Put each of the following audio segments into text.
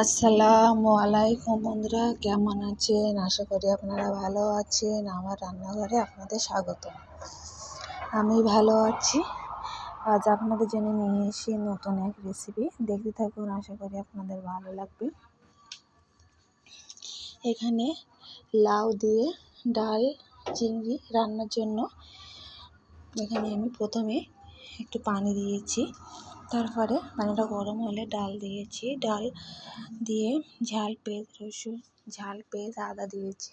আসসালামু আলাইকুম বন্ধুরা, কেমন আছেন? আশা করি আপনারা ভালো আছেন। আমার রান্নাঘরে আপনাদের স্বাগত। আমি ভালো আছি। আজ আপনাদের জন্য নিয়ে এসেছি নতুন এক রেসিপি দেখতে থাকুন, আশা করি আপনাদের ভালো লাগবে। এখানে লাউ দিয়ে ডাল, চিংড়ি রান্নার জন্য এখানে আমি প্রথমে একটু পানি দিয়েছি। তারপরে পানিটা গরম হলে ডাল দিয়েছি। ডাল দিয়ে ঝাল পেঁয়াজ, রসুন, ঝাল পেঁয়াজ, আদা দিয়েছি।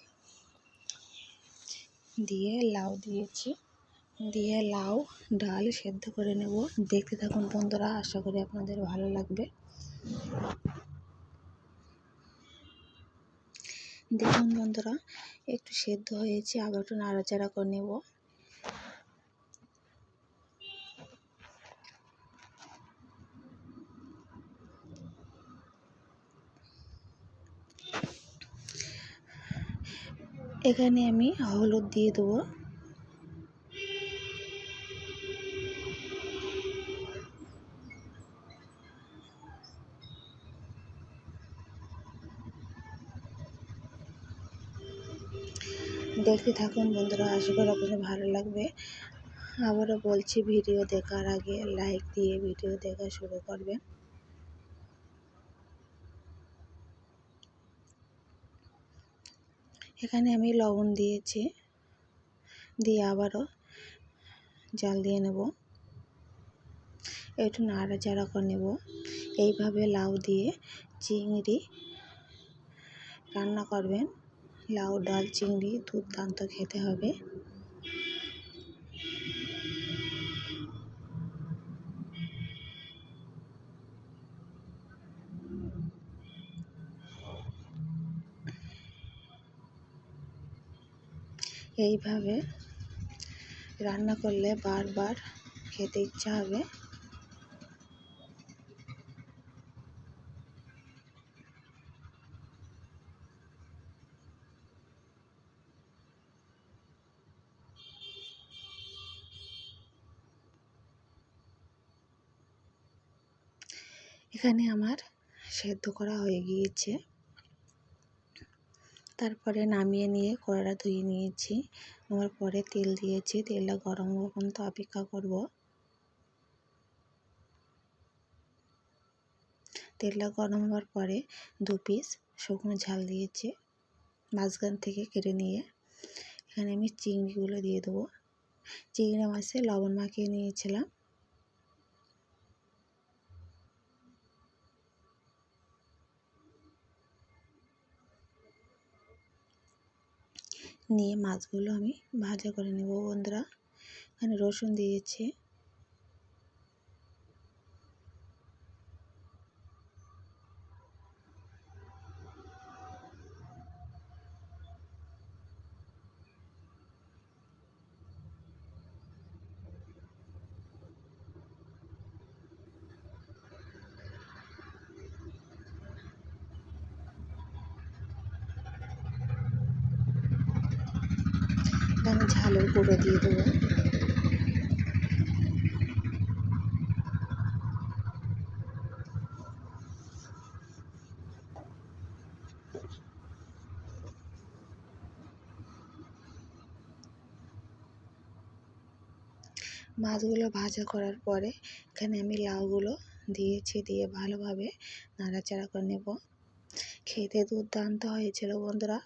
দিয়ে লাউ দিয়েছি। দিয়ে লাউ, ডাল সেদ্ধ করে নেব। দেখতে থাকুন বন্ধুরা, আশা করি আপনাদের ভালো লাগবে। দেখুন বন্ধুরা, একটু সেদ্ধ হয়েছে, আবার একটু নাড়াচাড়া করে নেব। এখানে আমি হলুদ দিয়ে দেবো। দেখতে থাকুন বন্ধুরা, আশা করি আপনাদের ভালো লাগবে। আবারও বলছি, ভিডিও দেখার আগে লাইক দিয়ে ভিডিও দেখা শুরু করবেন। এখানে আমি লবণ দিয়েছি, দিয়ে আবারও জাল দিয়ে নেব। একটু নাড়াচাড়া করে নেব। এইভাবে লাউ দিয়ে চিংড়ি রান্না করবেন। লাউ, ডাল, চিংড়ি দুর্দান্ত খেতে হবে। এইভাবে রান্না করলে বারবার খেতে ইচ্ছা হবে। এখানে আমার সেদ্ধ করা হয়ে গিয়েছে। তারপরে নামিয়ে নিয়ে কড়াটা ধুয়ে নিয়েছি। নেওয়ার পরে তেল দিয়েছি। তেলটা গরম হওয়া পর্যন্ত অপেক্ষা করব। তেলটা গরম হওয়ার পরে দু পিস শুকনো ঝাল দিয়েছি মাঝখান থেকে কেটে নিয়ে। এখানে আমি চিংড়িগুলো দিয়ে দেবো। চিংড়ি মাছে লবণ মাখিয়ে নিয়েছিলাম। নিয়ে মাছগুলো আমি ভাজা করে নেব বন্ধুরা। এখানে রসুন দিয়েছি। আমি ঝালের গুঁড়ো দিয়ে দেবো। মাছগুলো ভাজা করার পরে এখানে আমি লাউগুলো দিয়েছি, দিয়ে ভালোভাবে নাড়াচাড়া করে নেব। খেতে দুর্দান্ত হয়েছিল বন্ধুরা।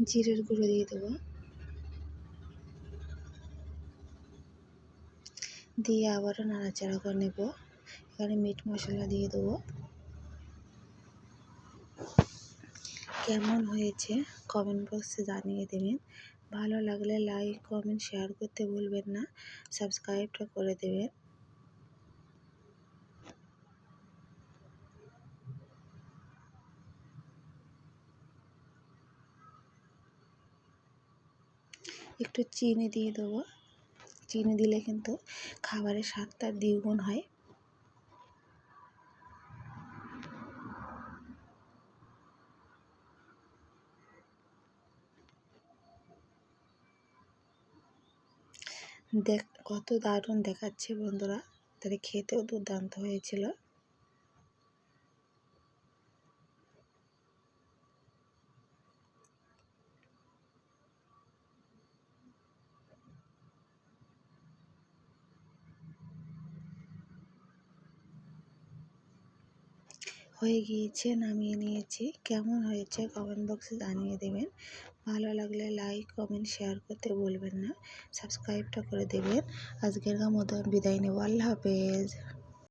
জিরের গুঁড়ো দিয়ে দেবো। দিয়ে আবারও নাড়াচাড়া করে নেব। এখানে মিট মশলা দিয়ে দেবো। কেমন হয়েছে কমেন্ট বক্সে জানিয়ে দেবেন। ভালো লাগলে লাইক কমেন্ট শেয়ার করতে ভুলবেন না। সাবস্ক্রাইবটা করে দেবেন। একটু চিনি দিয়ে দেবো। চিনি দিলে কিন্তু খাবারের স্বাদটা দ্বিগুণ হয়। দেখ, কত দারুণ দেখাচ্ছে বন্ধুরা। তাহলে খেতেও দুর্দান্ত হয়েছিল। হয়ে গিয়েছে, নামিয়ে নিয়েছি। কেমন হয়েছে কমেন্ট বক্সে জানিয়ে দেবেন। ভালো লাগলে লাইক কমেন্ট শেয়ার করতে বলবেন না। সাবস্ক্রাইবটা করে দেবেন। আজকের মতো বিদায় নেব। আল্লাহ হাফেজ।